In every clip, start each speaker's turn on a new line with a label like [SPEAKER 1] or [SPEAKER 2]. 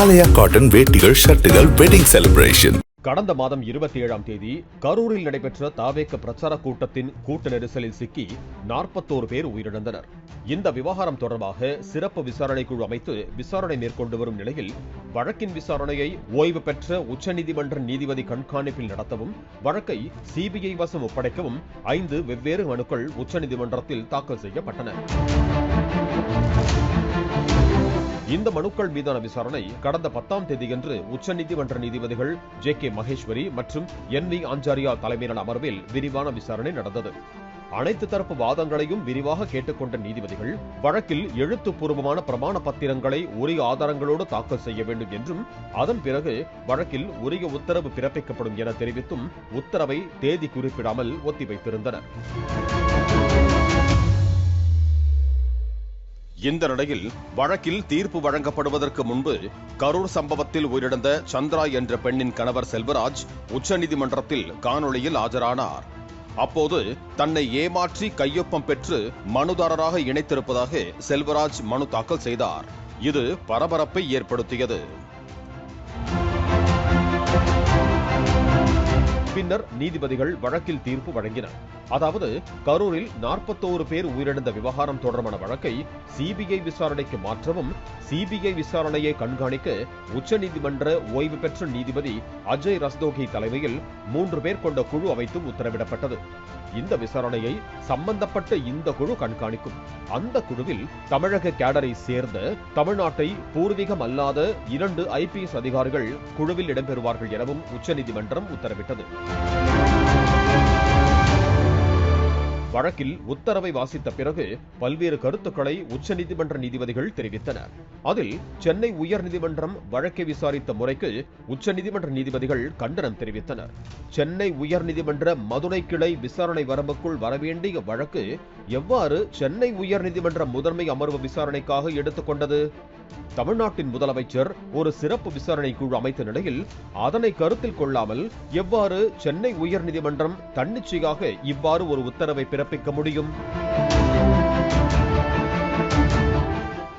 [SPEAKER 1] ஆலயா cotton வேட்டிகள் ஷர்ட்டுகள் wedding celebration
[SPEAKER 2] கடந்த மாதம் இருபத்தி ஏழாம் தேதி கரூரில் நடைபெற்ற தாவேக்க பிரச்சார கூட்டத்தின் கூட்ட நெரிசலில் சிக்கி நாற்பத்தோரு பேர் உயிரிழந்தனர். இந்த விவகாரம் தொடர்பாக சிறப்பு விசாரணை குழு அமைத்து விசாரணை மேற்கொண்டு வரும் நிலையில் வழக்கின் விசாரணையை ஓய்வு பெற்ற உச்சநீதிமன்ற நீதிபதி கண்காணிப்பில் நடத்தவும் வழக்கை சிபிஐ வசம் ஒப்படைக்கவும் ஐந்து வெவ்வேறு மனுக்கள் உச்சநீதிமன்றத்தில் தாக்கல் செய்யப்பட்டன. இந்த மனுக்கள் மீதான விசாரணை கடந்த பத்தாம் தேதியன்று உச்சநீதிமன்ற நீதிபதிகள் ஜே கே மகேஸ்வரி மற்றும் என் வி ஆஞ்சாரியா தலைமையிலான அமர்வில் விரிவான விசாரணை நடந்தது. அனைத்து தரப்பு வாதங்களையும் விரிவாக கேட்டுக்கொண்ட நீதிபதிகள் வழக்கில் எழுத்துப்பூர்வமான பிரமாண பத்திரங்களை உரிய ஆதாரங்களோடு தாக்கல் செய்ய வேண்டும் என்றும் அதன் பிறகு வழக்கில் உரிய உத்தரவு பிறப்பிக்கப்படும் என தெரிவித்தும் உத்தரவை தேதி குறிப்பிடாமல் ஒத்திவைத்திருந்தனர். இந்த நிலையில் வழக்கில் தீர்ப்பு வழங்கப்படுவதற்கு முன்பு கரூர் சம்பவத்தில் உயிரிழந்த சந்திரா என்ற பெண்ணின் கணவர் செல்வராஜ் உச்சநீதிமன்றத்தில் காணொளியில் ஆஜரானார். அப்போது தன்னை ஏமாற்றி கையொப்பம் பெற்று மனுதாரராக இணைத்திருப்பதாக செல்வராஜ் மனு தாக்கல் செய்தார். இது பரபரப்பை ஏற்படுத்தியது. பின்னர் நீதிபதிகள் வழக்கில் தீர்ப்பு வழங்கினர். அதாவது கரூரில் நாற்பத்தோரு பேர் உயிரிழந்த விவகாரம் தொடர்பான வழக்கை சிபிஐ விசாரணைக்கு மாற்றவும் சிபிஐ விசாரணையை கண்காணிக்க உச்சநீதிமன்ற ஓய்வு பெற்ற நீதிபதி அஜய் ரஸ்தோகி தலைமையில் மூன்று பேர் கொண்ட குழு அமைத்தும் உத்தரவிடப்பட்டது. இந்த விசாரணையை சம்பந்தப்பட்ட இந்த குழு கண்காணிக்கும். அந்த குழுவில் தமிழக கேடரை சேர்ந்த தமிழ்நாட்டை பூர்வீகம் அல்லாத இரண்டு ஐபிஎஸ் அதிகாரிகள் குழுவில் இடம்பெறுவார்கள் எனவும் உச்சநீதிமன்றம் உத்தரவிட்டது. வழக்கில் உத்தரவை வாசித்த பிறகு பல்வேறு கருத்துக்களை உச்சநீதிமன்ற நீதிபதிகள் தெரிவித்தனர். அதில் சென்னை உயர்நீதிமன்றம் வழக்கை விசாரித்த முறைக்கு உச்சநீதிமன்ற நீதிபதிகள் கண்டனம் தெரிவித்தனர். சென்னை உயர்நீதிமன்ற மதுரை கிளை விசாரணை வரம்புக்குள் வரவேண்டிய வழக்கு எவ்வாறு சென்னை உயர்நீதிமன்ற முதன்மை அமர்வு விசாரணைக்காக எடுத்துக்கொண்டது? தமிழ்நாட்டின் முதலமைச்சர் ஒரு சிறப்பு விசாரணை குழு அமைத்த நிலையில் அதனை கருத்தில் கொள்ளாமல் எவ்வாறு சென்னை உயர்நீதிமன்றம் தன்னிச்சையாக இவ்வாறு ஒரு உத்தரவை பிறப்பிக்க முடியும்?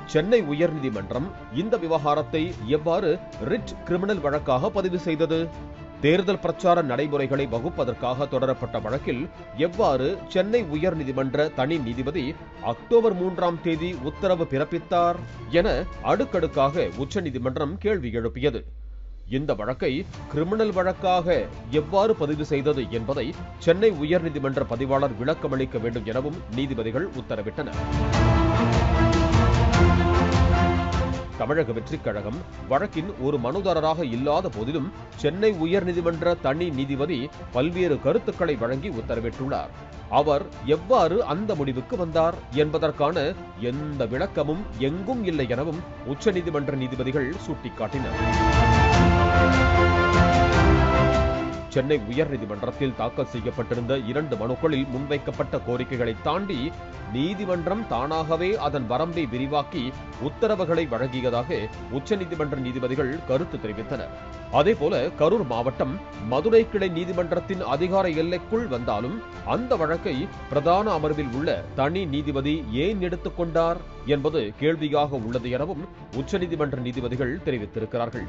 [SPEAKER 2] சென்னை உயர்நீதிமன்றம் இந்த விவகாரத்தை எவ்வாறு ரிட் கிரிமினல் வழக்காக பதிவு செய்தது? தேர்தல் பிரச்சார நடைமுறைகளை வகுப்பதற்காக தொடரப்பட்ட வழக்கில் எவ்வாறு சென்னை உயர்நீதிமன்ற தனி நீதிபதி அக்டோபர் மூன்றாம் தேதி உத்தரவு பிறப்பித்தார் என அடுக்கடுக்காக உச்சநீதிமன்றம் கேள்வி எழுப்பியது. இந்த வழக்கை கிரிமினல் வழக்காக எவ்வாறு பதிவு செய்தது என்பதை சென்னை உயர்நீதிமன்ற பதிவாளர் விளக்கமளிக்க வேண்டும் எனவும் நீதிபதிகள் உத்தரவிட்டனர். தமிழக வெற்றிக் கழகம் வழக்கின் ஒரு மனுதாரராக இல்லாத போதிலும் சென்னை உயர்நீதிமன்ற தனி நீதிபதி பல்வேறு கருத்துக்களை வழங்கி உத்தரவிட்டுள்ளார். அவர் எவ்வாறு அந்த முடிவுக்கு வந்தார் என்பதற்கான எந்த விளக்கமும் எங்கும் இல்லை எனவும் உச்சநீதிமன்ற நீதிபதிகள் சுட்டிக்காட்டினர். சென்னை உயர்நீதிமன்றத்தில் தாக்கல் செய்யப்பட்டிருந்த இரண்டு மனுக்களில் முன்வைக்கப்பட்ட கோரிக்கைகளை தாண்டி நீதிமன்றம் தானாகவே அதன் வரம்பை விரிவாக்கி உத்தரவுகளை வழங்கியதாக உச்சநீதிமன்ற நீதிபதிகள் கருத்து தெரிவித்தனர். அதேபோல கரூர் மாவட்டம் மதுரை கிளை நீதிமன்றத்தின் அதிகார எல்லைக்குள் வந்தாலும் அந்த வழக்கை பிரதான அமர்வில் உள்ள தனி நீதிபதி ஏன் எடுத்துக்கொண்டார் என்பது கேள்வியாக உள்ளது எனவும் உச்சநீதிமன்ற நீதிபதிகள் தெரிவித்திருக்கிறார்கள்.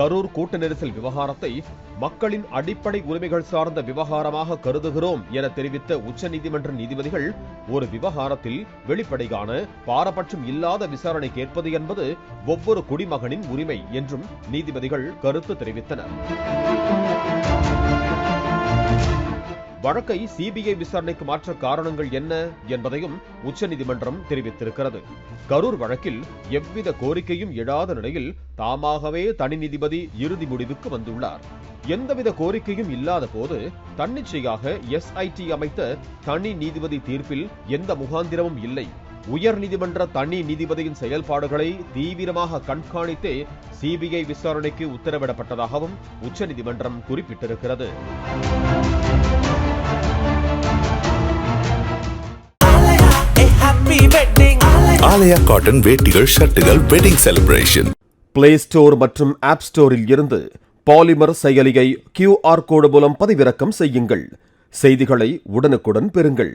[SPEAKER 2] கரூர் கூட்ட நெரிசல் விவகாரத்தை மக்களின் அடிப்படை உரிமைகள் சார்ந்த விவகாரமாக கருதுகிறோம் என தெரிவித்த உச்சநீதிமன்ற நீதிபதிகள் ஒரு விவகாரத்தில் வெளிப்படையான பாரபட்சம் இல்லாத விசாரணை கேட்பது என்பது ஒவ்வொரு குடிமகனின் உரிமை என்றும் நீதிபதிகள் கருத்து தெரிவித்தனர். வழக்கை சிபிஐ விசாரணைக்கு மாற்ற காரணங்கள் என்ன என்பதையும் உச்சநீதிமன்றம் தெரிவித்திருக்கிறது. கரூர் வழக்கில் எவ்வித கோரிக்கையும் எழாத நிலையில் தாமாகவே தனி நீதிபதி இறுதி முடிவுக்கு வந்துள்ளார். எந்தவித கோரிக்கையும் இல்லாத போது தன்னிச்சையாக எஸ்ஐடி அமைத்த தனி நீதிபதி தீர்ப்பில் எந்த முகாந்திரமும் இல்லை. உயர்நீதிமன்ற தனி நீதிபதியின் செயல்பாடுகளை தீவிரமாக கண்காணித்தே சிபிஐ விசாரணைக்கு உத்தரவிடப்பட்டதாகவும் உச்சநீதிமன்றம் குறிப்பிட்டிருக்கிறது.
[SPEAKER 1] ஆலயா காட்டன் வேட்டிகள் ஷர்ட்டுகள் வெட்டிங் செலிப்ரேஷன்
[SPEAKER 2] பிளே ஸ்டோர் மற்றும் ஆப் ஸ்டோரில் இருந்து பாலிமர் செயலியை கியூஆர் கோடு மூலம் பதிவிறக்கம் செய்யுங்கள். செய்திகளை உடனுக்குடன் பெறுங்கள்.